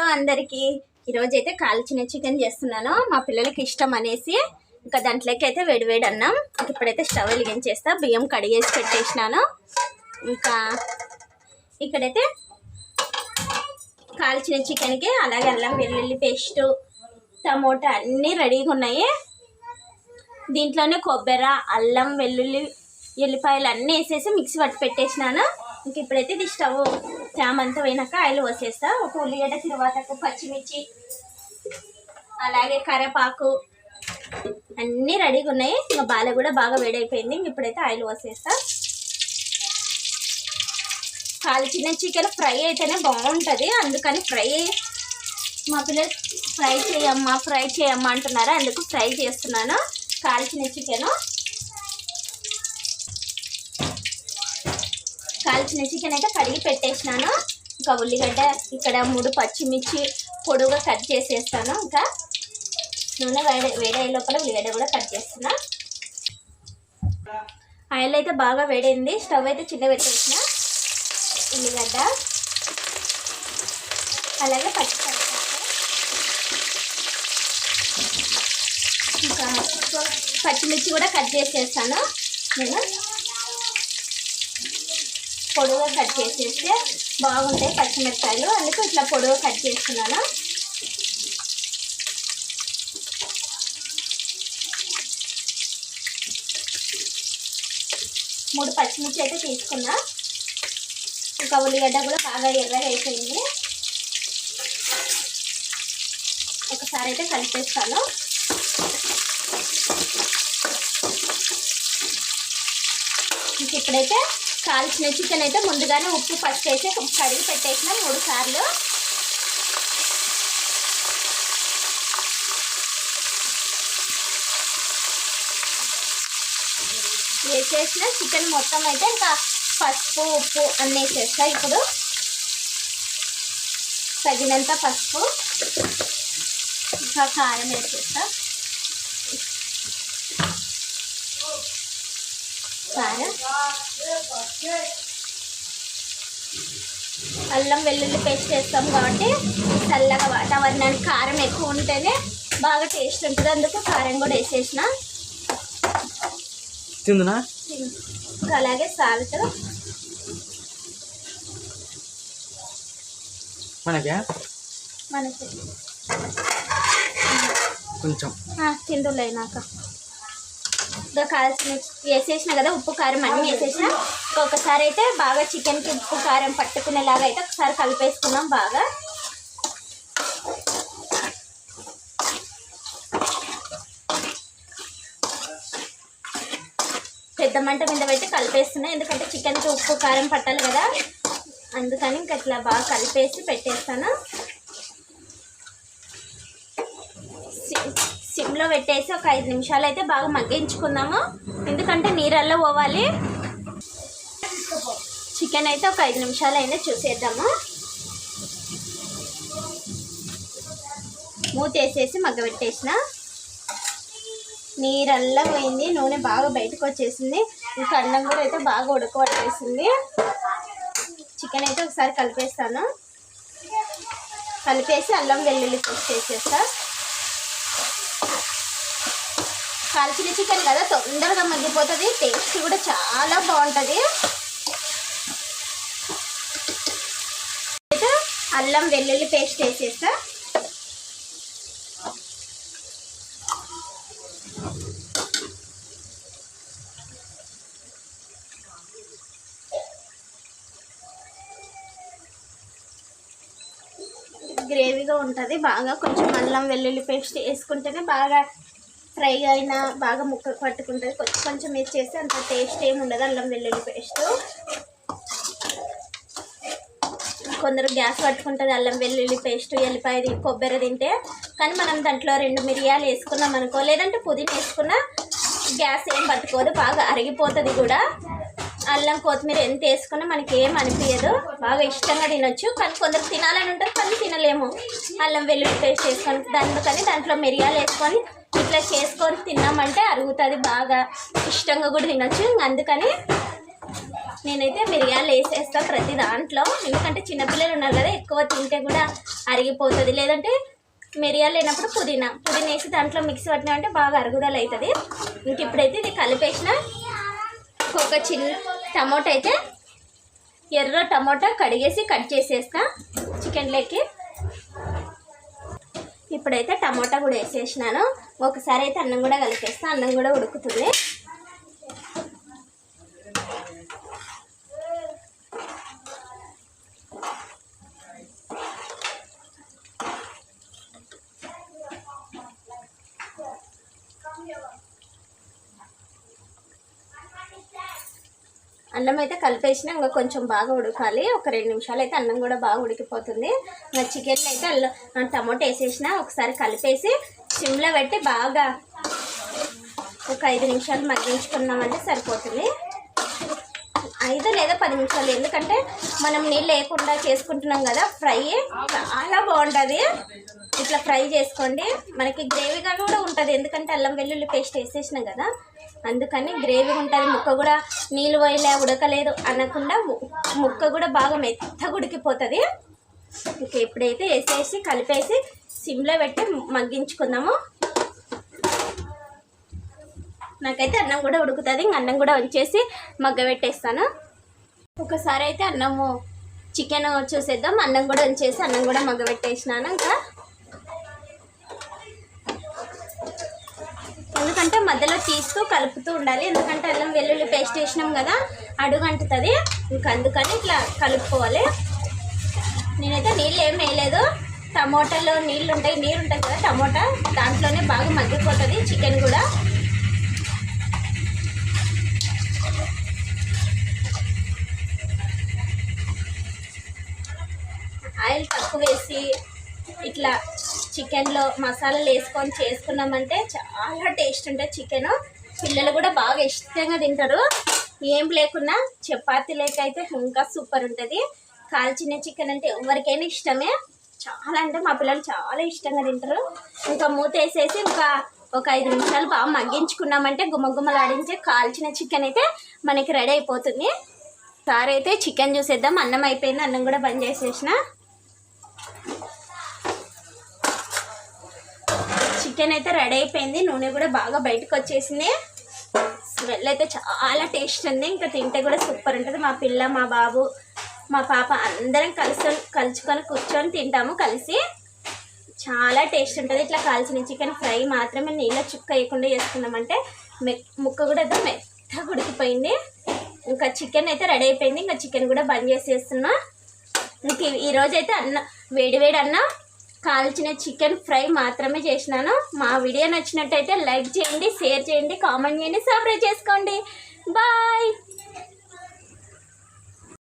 Hello అందరికీ. ఈరోజు అయితే కాల్చిన చికెన్ చేస్తున్నాను. మా పిల్లలకి ఇష్టం అనేసి ఇంకా దాంట్లోకి అయితే వేడివేడి అన్నం ఇప్పుడైతే స్టవ్ వెలిగించేస్తా బియ్యం కడిగేసి పెట్టేసినాను. ఇంకా ఇక్కడైతే కాల్చిన చికెన్కి అలాగే అల్లం వెల్లుల్లి పేస్టు టమోటా అన్నీ రెడీగా ఉన్నాయి. దీంట్లోనే కొబ్బరి అల్లం వెల్లుల్లి ఎల్లిపాయలు అన్నీ వేసేసి మిక్సీ పట్టి పెట్టేసినాను. ఇంక ఇప్పుడైతే ఇది స్టవ్. ఫ్యామ్ అంతా పోయినాక ఆయిల్ పోసేస్తా. ఒక ఉల్లిగడ్డ తిరువాతకు పచ్చిమిర్చి అలాగే కరేపాకు అన్నీ రెడీగా ఉన్నాయి. ఇంకా బాల కూడా బాగా వేడైపోయింది. ఇంక ఇప్పుడైతే ఆయిల్ పోసేస్తా. కాల్చిన చికెన్ ఫ్రై అయితేనే బాగుంటుంది. అందుకని ఫ్రై మా పిల్లలు ఫ్రై చేయమ్మా ఫ్రై చేయమ్మా అంటున్నారు? అందుకు ఫ్రై చేస్తున్నాను. కాల్చిన చికెను. కాల్చిన చికెన్ అయితే కడిగి పెట్టేసినాను. ఇంకా ఉల్లిగడ్డ ఇక్కడ మూడు పచ్చిమిర్చి పొడుగా కట్ చేసేస్తాను. ఇంకా నూనె వేడి వేడే లోపల ఉల్లిగడ్డ కూడా కట్ చేస్తున్నా. ఆయిల్ అయితే బాగా వేడైంది. స్టవ్ అయితే చిన్న పెట్టేసిన. ఉల్లిగడ్డ. అలాగే పచ్చిమిరపకాయ ఇంకా పచ్చిమిర్చి కూడా కట్ చేసేస్తాను నేను. పొడవుగా కట్ చేసేస్తే బాగుంటాయి పచ్చిమిరపకాయలు. అందుకు ఇట్లా పొడవు కట్ చేస్తున్నాను మూడు పచ్చిమిర్చి అయితే తీసుకున్నా. ఇంకా ఉల్లిగడ్డ కూడా బాగా ఎర్రగా అయిపోయింది. ఒకసారి అయితే కలిపేస్తాను. ఇంక ఇప్పుడైతే కాల్చిన చికెన్ అయితే ముందుగానే ఉప్పు ఫస్ట్ వేసి కడిగి పెట్టేసిన మూడు సార్లు. వేసేసిన చికెన్ మొత్తం అయితే ఇంకా పసుపు ఉప్పు అన్నీ వేసేస్తా ఇప్పుడు. తగినంత పసుపు ఇంకా కారం వేసేస్తా. కారం అల్లం వెల్లుల్లి పేస్ట్ వేస్తాం కాబట్టి చల్లగా వాతావరణానికి కారం ఎక్కువ ఉంటేనే బాగా టేస్ట్ ఉంటుంది. అందుకు కారం కూడా వేసేసిన. తిందునా? అలాగే సాల్ట్. మనకే? మనకి. కొంచెం. తిందులే నాక. ఇంకా కాల్చిన వేసేసిన కదా ఉప్పు కారం అన్నీ వేసేసిన. ఇంకొకసారి అయితే బాగా చికెన్కి ఉప్పు కారం పట్టుకునేలాగా అయితే ఒకసారి కలిపేసుకున్నాం బాగా. పెద్ద మంట మీద పెట్టి కలిపేస్తున్నాయి ఎందుకంటే చికెన్కి ఉప్పు కారం పట్టాలి కదా. అందుకని ఇంకా ఇట్లా బాగా కలిపేసి పెట్టేస్తాను. సిమ్లో పెట్టేసి ఒక ఐదు నిమిషాలు అయితే బాగా మగ్గించుకుందాము. ఎందుకంటే నీరల్లో పోవాలి. చికెన్ అయితే ఒక ఐదు నిమిషాలు అయినా చూసేద్దాము. మూత వేసేసి మగ్గబెట్టేసిన. నీరల్లా పోయింది. నూనె బాగా బయటకు వచ్చేసింది. ఇంకా అన్నం కూడా అయితే బాగా ఉడకబట్టేసింది. చికెన్ అయితే ఒకసారి కలిపేస్తాను. కలిపేసి అల్లం వెల్లుల్లి పేస్ట్ వేసేస్తా. కాల్చిన చికెన్ కదా తొందరగా మగ్గిపోతుంది. టేస్ట్ కూడా చాలా బాగుంటుంది. అల్లం వెల్లుల్లి పేస్ట్ వేసేస్తా. గ్రేవీగా ఉంటుంది. బాగా కొంచెం అల్లం వెల్లుల్లి పేస్ట్ వేసుకుంటేనే బాగా ఫ్రై అయినా బాగా ముక్క పట్టుకుంటుంది. కొంచెం కొంచెం చేస్తే అంత టేస్ట్ ఏమి ఉండదు. అల్లం వెల్లుల్లి పేస్ట్. కొందరు గ్యాస్ పట్టుకుంటుంది అల్లం వెల్లుల్లి పేస్ట్ ఎల్లిపాయ కొబ్బరి తింటే. కానీ మనం దాంట్లో రెండు మిరియాలు వేసుకున్నాం అనుకో లేదంటే పుదీనా వేసుకున్నా గ్యాస్ ఏం పట్టుకోదు. బాగా అరిగిపోతుంది కూడా. అల్లం కొత్తిమీర ఎంత వేసుకున్నా మనకి ఏం అనిపించదు బాగా ఇష్టంగా తినొచ్చు. కానీ కొందరు తినాలని ఉంటుంది కానీ తినలేము. అల్లం వెల్లుల్లి పేస్ట్ వేసుకొని దానికని దాంట్లో మిరియాలు వేసుకొని ఇట్లా చేసుకొని తిన్నామంటే అరుగుతుంది బాగా. ఇష్టంగా కూడా తినొచ్చు. అందుకని నేనైతే మిరియాలు వేసేస్తాను ప్రతి దాంట్లో. ఎందుకంటే చిన్నపిల్లలు ఉన్నారు కదా ఎక్కువ తింటే కూడా అరిగిపోతుంది. లేదంటే మిరియాలు లేనప్పుడు పుదీనా. పుదీనా వేసి దాంట్లో మిక్స్ పట్టినామంటే బాగా అరుగుదల అవుతుంది ఇంక ఇప్పుడైతే ఇది కలిపేసిన ఒక చిన్న టమోటా అయితే ఎర్ర టమోటా కడిగేసి కట్ చేసేస్తా. లెక్కి. ఇప్పుడైతే టమోటా కూడా వేసేసినాను. ఒకసారి అయితే అన్నం కూడా కలిపేస్తాను అన్నం కూడా ఉడుకుతుంది. అన్నం అయితే కలిపేసినా ఇంకా కొంచెం బాగా ఉడకాలి. ఒక రెండు నిమిషాలు అయితే అన్నం కూడా బాగా ఉడికిపోతుంది. ఇంకా చికెన్ అయితే అల్లం టమోటా వేసేసిన ఒకసారి కలిపేసి సిమ్లో పెట్టి బాగా ఒక ఐదు నిమిషాలు మగ్గించుకున్నామంటే సరిపోతుంది. ఐదు లేదా పది నిమిషాలు ఎందుకంటే మనం నీళ్ళు లేకుండా చేసుకుంటున్నాం కదా ఫ్రై చాలా బాగుంటుంది. ఇట్లా ఫ్రై చేసుకోండి. మనకి గ్రేవీగా కూడా ఉంటుంది ఎందుకంటే అల్లం వెల్లుల్లి పేస్ట్ వేసేసినాం కదా అందుకని గ్రేవీ ఉంటుంది ముక్క కూడా నీళ్ళు పోయలే ఉడకలేదు అనకుండా ముక్క కూడా బాగా మెత్తగా ఉడికిపోతుంది. ఇంకా ఇప్పుడైతే వేసేసి కలిపేసి సిమ్లో పెట్టి మగ్గించుకుందాము. నాకైతే అన్నం కూడా ఉడుకుతుంది ఇంక అన్నం కూడా వచ్చేసి మగ్గబెట్టేస్తాను. ఒకసారి అయితే అన్నము చికెన్ చూసేద్దాం. అన్నం కూడా వచ్చేసి అన్నం కూడా మగ్గబెట్టేసినాను ఇంకా. ఎందుకంటే మధ్యలో తీస్తూ కలుపుతూ ఉండాలి. ఎందుకంటే అల్లం వెల్లుల్లి పేస్ట్ వేసినాం కదా అడుగు అంటుతుంది ఇంకా అందుకని ఇట్లా కలుపుకోవాలి. నేనైతే నీళ్ళు ఏం వేయలేదు. టమోటాలో నీళ్ళు ఉంటాయి నీరు ఉంటుంది కదా టమోటా దాంట్లోనే బాగా మగ్గిపోతుంది చికెన్ కూడా. ఆయిల్ తక్కువ వేసి ఇట్లా చికెన్లో మసాలాలు వేసుకొని చేసుకున్నామంటే చాలా టేస్ట్ ఉంటుంది చికెన్. పిల్లలు కూడా బాగా ఇష్టంగా తింటారు. ఏం లేకున్నా చపాతీ లేక అయితే ఇంకా సూపర్ ఉంటుంది. కాల్చిన చికెన్ అంటే ఎవరికైనా ఇష్టమే. చాలా అంటే మా పిల్లలు చాలా ఇష్టంగా తింటారు. ఇంకా మూత వేసేసి ఇంకా ఒక ఐదు నిమిషాలు బాగా మగ్గించుకున్నామంటే గుమ్మగుమ్మలాడించే కాల్చిన చికెన్ అయితే మనకి రెడీ అయిపోతుంది. సార్ అయితే చికెన్ చూసేద్దాం. అన్నం అయిపోయింది. అన్నం కూడా బంద్ చేసేసిన. చికెన్ అయితే రెడీ అయిపోయింది. నూనె కూడా బాగా బయటకు వచ్చేసింది. స్మెల్ అయితే చాలా టేస్ట్ ఉంది. ఇంకా తింటే కూడా సూపర్ ఉంటుంది. మా పిల్ల మా బాబు మా పాప అందరం కలిసి కలుచుకొని కూర్చొని తింటాము కలిసి. చాలా టేస్ట్ ఉంటుంది. ఇట్లా కాల్చిన చికెన్ ఫ్రై మాత్రమే నీళ్ళ చుక్క వేయకుండా చేసుకున్నామంటే మె ముక్క కూడా అయితే మెత్తగా ఉడికిపోయింది. ఇంకా చికెన్ అయితే రెడీ అయిపోయింది. ఇంకా చికెన్ కూడా బంద్ చేసేస్తున్నా. ఇంక ఈరోజైతే అన్న వేడివేడి వేడి అన్న. కాల్చిన చికెన్ ఫ్రై మాత్రమే చేసినాను. మా వీడియో నచ్చినట్టయితే లైక్ చేయండి షేర్ చేయండి కామెంట్ చేయండి సబ్స్క్రైబ్ చేసుకోండి. బాయ్!